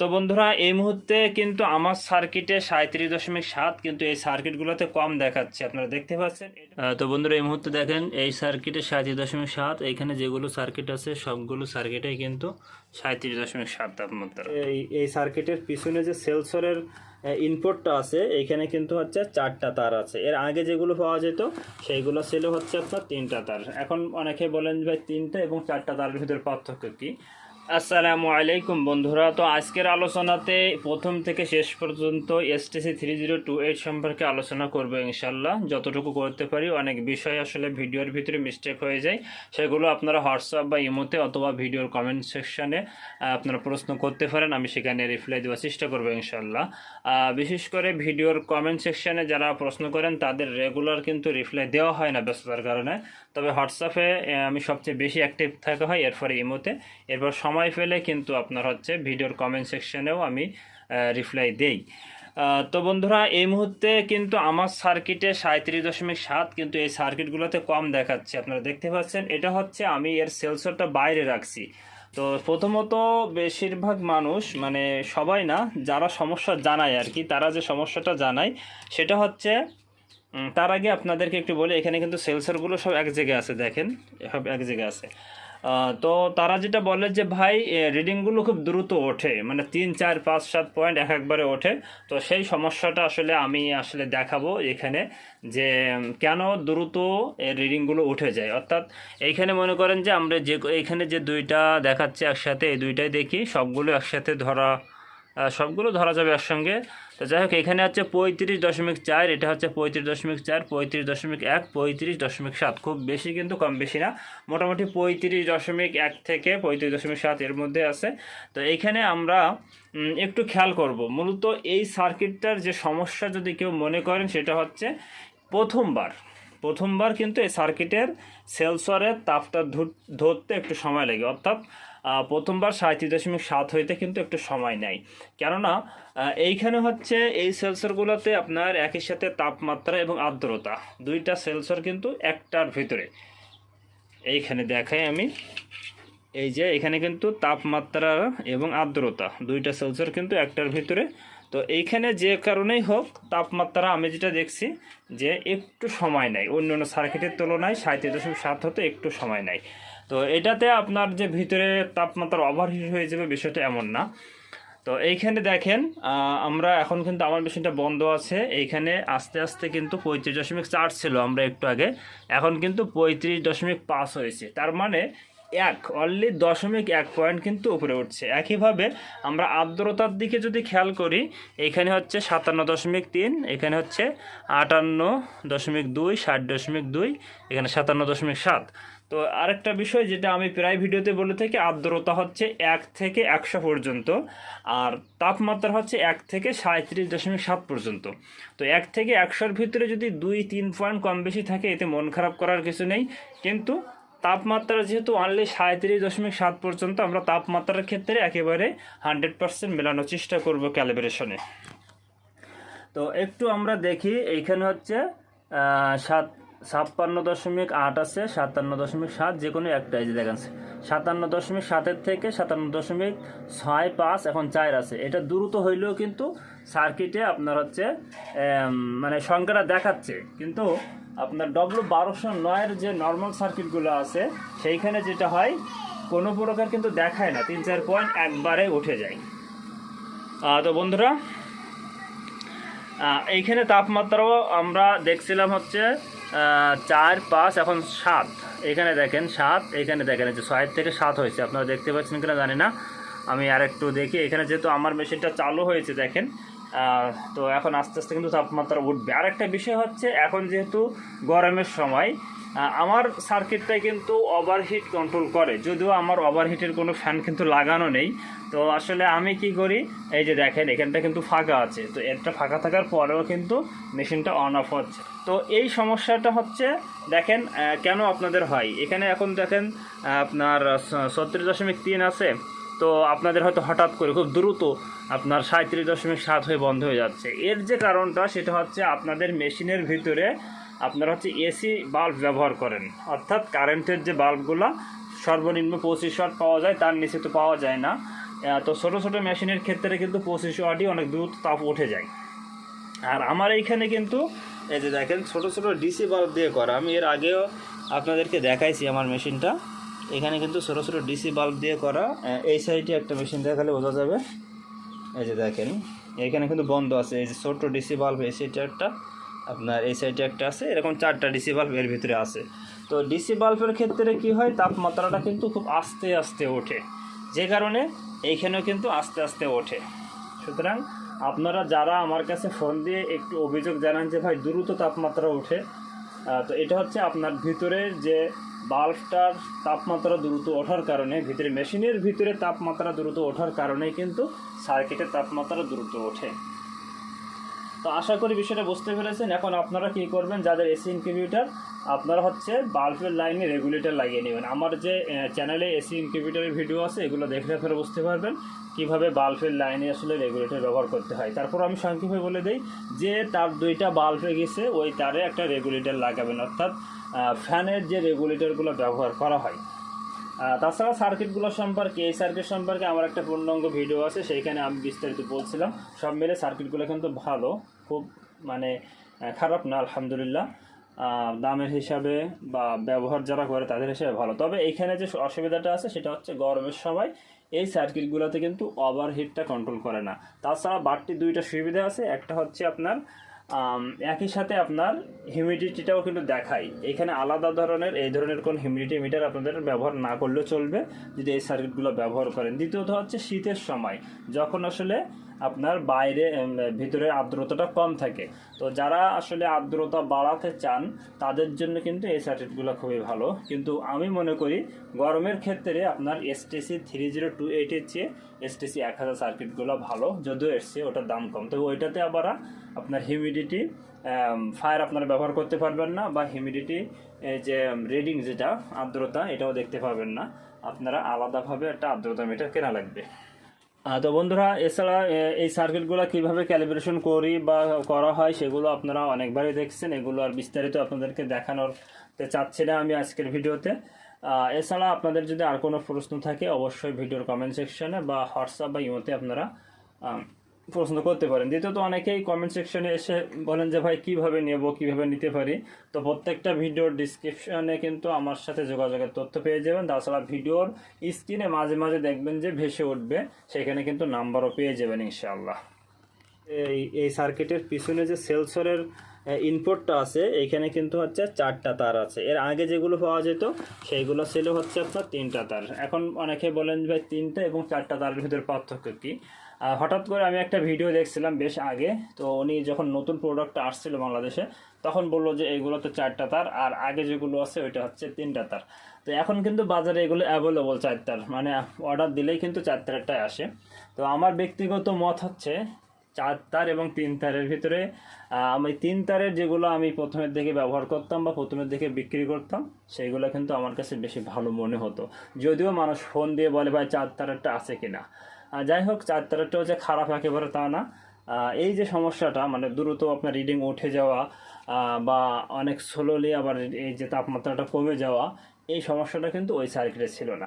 তো বন্ধুরা, এই মুহূর্তে কিন্তু আমার সার্কিটে সাঁত্রিশ দশমিক সাত কিন্তু এই সার্কিটগুলোতে কম দেখাচ্ছে, আপনারা দেখতে পাচ্ছেন। তো বন্ধুরা, এই মুহূর্তে দেখেন, এই সার্কিটে সাঁত্রিশ দশমিক সাত এইখানে যেগুলো সার্কিট আছে, সবগুলো সার্কিটেই কিন্তু সাঁত্রিশ দশমিক সাত তাপমাত্রা। এই এই সার্কিটের পিছনে যে সেলসরের ইনপুটটা আছে এইখানে কিন্তু হচ্ছে চারটা তার আছে। এর আগে যেগুলো পাওয়া যেত, সেইগুলো ছিল হচ্ছে আপনার তিনটা তার। এখন অনেকে বলেন ভাই তিনটা এবং চারটা তারের ভিতরে পার্থক্য কী? আসসালামু আলাইকুম বন্ধুরা। তো আজকের আলোচনাতে প্রথম থেকে শেষ পর্যন্ত STC three zero two eight সম্পর্কে আলোচনা করব ইনশাল্লাহ যতটুকু করতে পারি, অনেক বিষয় আসলে ভিডিওর ভিতরে মিস্টেক হয়ে যায়। সেগুলো আপনারা হোয়াটসঅ্যাপ বা ইমোতে অথবা ভিডিওর কমেন্ট সেকশানে আপনারা প্রশ্ন করতে পারেন, আমি সেখানে রিপ্লাই দেওয়ার চেষ্টা করব ইনশাল্লাহ বিশেষ করে ভিডিওর কমেন্ট সেকশানে যারা প্রশ্ন করেন, তাদের রেগুলার কিন্তু রিপ্লাই দেওয়া হয় না ব্যস্ততার কারণে। তবে হোয়াটসঅ্যাপে আমি সবচেয়ে বেশি অ্যাক্টিভ থাকা হয়, এরপরে ইমোতে। এরপর সময় পেলে কিন্তু আপনার হচ্ছে ভিডিওর কমেন্ট সেকশনেও আমি রিপ্লাই দেই। তো বন্ধুরা, এই মুহূর্তে কিন্তু আমার সার্কিটে সাঁত্রিশ দশমিক সাত কিন্তু এই সার্কিটগুলোতে কম দেখাচ্ছে। আপনারা দেখতে পাচ্ছেন, এটা হচ্ছে আমি এর সেলসরটা বাইরে রাখছি। তো প্রথমত বেশিরভাগ মানুষ মানে সবাই না, যারা সমস্যা জানায় আর কি, তারা যে সমস্যাটা জানায়, সেটা হচ্ছে তার আগে আপনাদেরকে একটু বলি, এখানে কিন্তু সেলসরগুলো সব এক জায়গায় আছে, দেখেন, সব এক জায়গায় আছে। তো তারা যেটা বলে যে ভাই রিডিংগুলো খুব দ্রুত ওঠে। মানে তিন, চার, পাঁচ, সাত পয়েন্ট এক একবারে ওঠে। তো সেই সমস্যাটা আসলে আমি আসলে দেখাবো এখানে যে কেন দ্রুত রিডিংগুলো উঠে যায়। অর্থাৎ এইখানে মনে করেন যে আমরা যে এইখানে যে দুইটা দেখাচ্ছে একসাথে, এই দুইটাই দেখি, সবগুলো একসাথে ধরা সবগুলো ধরা যাবে একসঙ্গে। তো যাই হোক, এখানে হচ্ছে পঁয়ত্রিশ দশমিক চার, এটা হচ্ছে পঁয়ত্রিশ দশমিক চার, পঁয়ত্রিশ দশমিক এক, পঁয়ত্রিশ দশমিক সাত। খুব বেশি কিন্তু কম বেশি না। মোটামুটি পঁয়ত্রিশ দশমিক এক থেকে পঁয়ত্রিশ দশমিক সাত এর মধ্যে আছে। তো এইখানে আমরা একটু খেয়াল করব। মূলত এই সার্কিটটার যে সমস্যা যদি কেউ মনে করেন, সেটা হচ্ছে প্রথমবার। প্রথমবার কিন্তু এই সার্কিটের সেলসরের তাপটা ধরতে একটু সময় লাগে। অর্থাৎ প্রথমবার সাঁত্রিশ দশমিক সাত হইতে কিন্তু একটু সময় নেয়। কেননা এইখানে হচ্ছে এই সেলসরগুলোতে আপনার একই সাথে তাপমাত্রা এবং আর্দ্রতা। দুইটা সেলসর কিন্তু একটার ভিতরে। এইখানে দেখাই আমি। এই যে এখানে কিন্তু তাপমাত্রা এবং আর্দ্রতা। দুইটা সেলসর কিন্তু একটার ভিতরে। তো এইখানে যে কারণেই হোক, তাপমাত্রা আমি যেটা দেখছি যে একটু সময় নেয় অন্য অন্য সার্কিটের তুলনায় সাঁত্রিশ দশমিক সাত হতে একটু সময় নেয় তো এটাতে আপনার যে ভিতরে তাপমাত্রা ওভারহিট হয়ে যাবে বিষয়টা এমন না। তো এইখানে দেখেন আমরা এখন কিন্তু আমার মেশিনটা বন্ধ আছে। এইখানে আস্তে আস্তে কিন্তু পঁয়ত্রিশ দশমিক চার ছিল আমরা একটু আগে। এখন কিন্তু পঁয়ত্রিশ দশমিক পাঁচ হয়েছে। তার মানে এক অনলি দশমিক এক পয়েন্ট কিন্তু উপরে উঠছে। একইভাবে আমরা আর্দ্রতার দিকে যদি খেয়াল করি, এখানে হচ্ছে সাতান্ন দশমিক তিন, এখানে হচ্ছে আটান্ন দশমিক দুই, ষাট দশমিক দুই, এখানে সাতান্ন দশমিক সাত। তো আরেকটা বিষয় যেটা আমি প্রায় ভিডিওতে বলে থাকি, আর্দ্রতা হচ্ছে এক থেকে একশো পর্যন্ত, আর তাপমাত্রা হচ্ছে এক থেকে সাঁত্রিশ দশমিক সাত পর্যন্ত। তো এক থেকে একশোর ভিতরে যদি দুই, তিন পয়েন্ট কম বেশি থাকে, এতে মন খারাপ করার কিছু নেই, কিন্তু তাপমাত্রা যেহেতু অনলি সাঁত্রিশ দশমিক সাত পর্যন্ত, আমরা তাপমাত্রার ক্ষেত্রে একেবারে হান্ড্রেড পার্সেন্ট মেলানোর চেষ্টা করব ক্যালিব্রেশনে তো একটু আমরা দেখি এইখানে হচ্ছে সাত, ছাপ্পান্ন দশমিক আট আছে, সাতান্ন দশমিক সাত যে কোনো একটা, এই যে দেখেন, সাতান্ন দশমিক সাতের থেকে সাতান্ন দশমিক ছয় পাঁচ, এখন চার আছে। এটা দ্রুত হইলেও কিন্তু সার্কিটে আপনার হচ্ছে মানে সংখ্যাটা দেখাচ্ছে, কিন্তু আপনার ডব্লু বারোশো নয়ের যে নর্মাল সার্কিটগুলো আছে, সেইখানে যেটা হয়, কোনো প্রকার কিন্তু দেখায় না তিন চার পয়েন্ট একবারে উঠে যায়। তো বন্ধুরা এইখানে তাপমাত্রাও আমরা দেখছিলাম হচ্ছে চার পাঁচ এখন সাত। এখানে দেখেন সাত, এখানে দেখেন যে ছয় থেকে সাত হয়েছে। আপনারা দেখতে পাচ্ছেন কিনা জানি না। আমি আর একটু দেখি। এখানে যেহেতু আমার মেশিনটা চালু হয়েছে, দেখেন তো এখন আস্তে আস্তে কিন্তু তাপমাত্রা উঠবে। আর একটা বিষয় হচ্ছে, এখন যেহেতু গরমের সময় আমার সার্কিটটাই কিন্তু ওভারহিট কন্ট্রোল করে। যদিও আমার ওভারহিটের কোনো ফ্যান কিন্তু লাগানো নেই। তো আসলে আমি কি করি, এই যে দেখেন, এখানটা কিন্তু ফাঁকা আছে। তো এটা ফাঁকা থাকার পরেও কিন্তু মেশিনটা অন অফ হচ্ছে। তো এই সমস্যাটা হচ্ছে, দেখেন কেন আপনাদের হয়? এখানে এখন দেখেন আপনার ছত্রিশ দশমিক তিন আছে। তো আপনাদের হয়তো হঠাৎ করে খুব দ্রুত আপনার সাঁত্রিশ দশমিক সাত হয়ে বন্ধ হয়ে যাচ্ছে। এর যে কারণটা, সেটা হচ্ছে আপনাদের মেশিনের ভিতরে আপনারা হচ্ছে এসি বাল্ব ব্যবহার করেন। অর্থাৎ কারেন্টের যে বাল্বগুলো, সর্বনিম্ন পঁচিশ ওয়াট পাওয়া যায়, তার নিচে তো পাওয়া যায় না। তো ছোটো ছোটো মেশিনের ক্ষেত্রে কিন্তু পঁচিশ ওয়াটই অনেক দ্রুত তাপ উঠে যায়। আর আমার এইখানে কিন্তু, এই যে দেখেন, ছোট ছোট ডিসি বাল্ব দিয়ে করা। আমি এর আগেও আপনাদেরকে দেখাইছি আমার মেশিনটা। এখানে কিন্তু ছোট ছোট ডিসি বাল্ব দিয়ে করা এই সাইডে একটা মেশিন দেখালে বোঝা যাবে। এই যে দেখেন, এখানে কিন্তু বন্ধ আছে, এই যে ছোট ডিসি বাল্ব, এই সাইডে একটা, আপনার এই সাইডে একটা আছে, এরকম চারটা ডিসি বাল্ব এর ভিতরে আছে। তো ডিসি বাল্বের ক্ষেত্রে কি হয়, তাপমাত্রাটা কিন্তু খুব আস্তে আস্তে ওঠে। যে কারণে এইখানেও কিন্তু আস্তে আস্তে ওঠে। সুতরাং আপনারা যারা আমার কাছে ফোন দিয়ে একটু অভিযোগ জানান যে ভাই, দ্রুত তাপমাত্রা ওঠে তো এটা হচ্ছে আপনার ভিতরের যে বাল্বটার তাপমাত্রা দ্রুত ওঠার কারণে, ভিতরে মেশিনের ভিতরে তাপমাত্রা দ্রুত ওঠার কারণে কিন্তু সার্কিটের তাপমাত্রা দ্রুত ওঠে। তো আশা করি বিষয়টা বুঝতে পেরেছেন। এখন আপনারা কি করবেন, যাদের এসি ইনকিউবেটার, আপনারা হচ্ছে বাল্বের লাইনে রেগুলেটর লাগিয়ে নেবেন। আমার যে চ্যানেলে এসি ইনকিউবেটারের ভিডিও আছে, এগুলো দেখলে আপনারা বুঝতে পারবেন কীভাবে বাল্বের লাইনে আসলে রেগুলেটর ব্যবহার করতে হয়। তারপর আমি সংক্ষেপে বলে দিই যে, তার দুইটা বাল্বে গেছে, ওই তারে একটা রেগুলেটর লাগাবেন। অর্থাৎ ফ্যানের যে রেগুলেটরগুলো ব্যবহার করা হয় তাছাড়া সার্কিটগুলো সম্পর্কে, এই সার্কিট সম্পর্কে আমার একটা পূর্ণাঙ্গ ভিডিও আছে, সেইখানে আমি বিস্তারিত বলছিলাম। সব মিলে সার্কিটগুলো কিন্তু ভালো, খুব মানে খারাপ না, আলহামদুলিল্লাহ। দামের হিসাবে বা ব্যবহার যারা করে তাদের হিসাবে ভালো। তবে এইখানে যে অসুবিধাটা আছে, সেটা হচ্ছে গরমের সময় এই সার্কিটগুলোতে কিন্তু ওভারহিটটা কন্ট্রোল করে না। তাছাড়া বাড়তি দুইটা সুবিধা আছে, একটা হচ্ছে আপনার একই সাথে আপনার হিউমিডিটিটাও কিন্তু দেখায়। এখানে আলাদা ধরনের, এই ধরনের কোন হিউমিডিটি মিটার আপনাদের ব্যবহার না করলেও চলবে, যদি এই সার্কিটগুলো ব্যবহার করেন। দ্বিতীয়ত হচ্ছে শীতের সময়। যখন আসলে আপনার বাইরে ভিতরে আর্দ্রতাটা কম থাকে। তো যারা আসলে আর্দ্রতা বাড়াতে চান, তাদের জন্য কিন্তু এই সার্কিটগুলো খুবই ভালো। কিন্তু আমি মনে করি, গরমের ক্ষেত্রে আপনার এসটিসি থ্রি জিরো টু এইটের চেয়ে এসটিসি এক হাজার সার্কিটগুলো ভালো, যদিও এসছে ওটার দাম কম। তবে ওইটাতে আবার, আপনার হিউমিডিটি ফায়ার আপনারা ব্যবহার করতে পারবেন না, বা হিউমিডিটি যে রিডিং যেটা, আর্দ্রতা, এটাও দেখতে পাবেন না। আপনারা আলাদাভাবে একটা আর্দ্রতা মিটার কেনা লাগবে। তো বন্ধুরা, এছাড়া এই সার্কিটগুলো কীভাবে ক্যালিব্রেশন করি বা করা হয় সেগুলো আপনারা অনেকবারই দেখছেন। এগুলো আর বিস্তারিত আপনাদেরকে দেখানোর চাচ্ছি না আমি আজকের ভিডিওতে। এছাড়া আপনাদের যদি আর কোনো প্রশ্ন থাকে, অবশ্যই ভিডিওর কমেন্ট সেকশনে বা হোয়াটসঅ্যাপ বা ইমোতে আপনারা প্রশ্ন করতে পারেন। দ্বিতীয়ত অনেকেই কমেন্ট সেকশনে এসে বলেন যে, ভাই, কীভাবে নেব, কীভাবে নিতে পারি? তো প্রত্যেকটা ভিডিওর ডিসক্রিপশনে কিন্তু আমার সাথে যোগাযোগের তথ্য পেয়ে যাবেন। তাছাড়া ভিডিওর স্ক্রিনে মাঝে মাঝে দেখবেন যে, ভেসে উঠবে। সেখানে কিন্তু নাম্বারও পেয়ে যাবেন ইনশাআল্লাহ। এই এই সার্কিটের পিছনে যে সেলসরের ইনপুটটা আছে এইখানে কিন্তু হচ্ছে চারটা তার আছে। এর আগে যেগুলো পাওয়া যেত, সেইগুলো ছিল হচ্ছে আপনার তিনটা তার। এখন অনেকে বলেন ভাই, তিনটা এবং চারটা তারের ভিতরে পার্থক্য কী? হঠাৎ করে আমি একটা ভিডিও দেখছিলাম বেশ আগে, তো উনি যখন নতুন প্রোডাক্টটা আসছিল বাংলাদেশে, তখন বলল যে এগুলো তো চারটা তার, আর আগে যেগুলো আছে ওইটা হচ্ছে তিনটা তার। তো এখন কিন্তু বাজারে এগুলো অ্যাভেলেবল চার তার মানে অর্ডার দিলেই কিন্তু চার তারটাই আসে। তো আমার ব্যক্তিগত মত হচ্ছে চার তার এবং তিন তারের ভিতরে আমি তিন তারের যেগুলো আমি প্রথমের দিকে ব্যবহার করতাম বা প্রথমের দিকে বিক্রি করতাম সেইগুলো কিন্তু আমার কাছে বেশি ভালো মনে হতো। যদিও মানুষ ফোন দিয়ে বলে, ভাই, চার তারেরটা আছে কিনা? যাই হোক চার তারেরটাও যে খারাপ একেবারে তা না। এই যে সমস্যাটা মানে দ্রুত আপনার রিডিং উঠে যাওয়া বা অনেক স্লোলি আবার এই যে তাপমাত্রাটা কমে যাওয়া, এই সমস্যাটা কিন্তু ওই সার্কিটে ছিল না।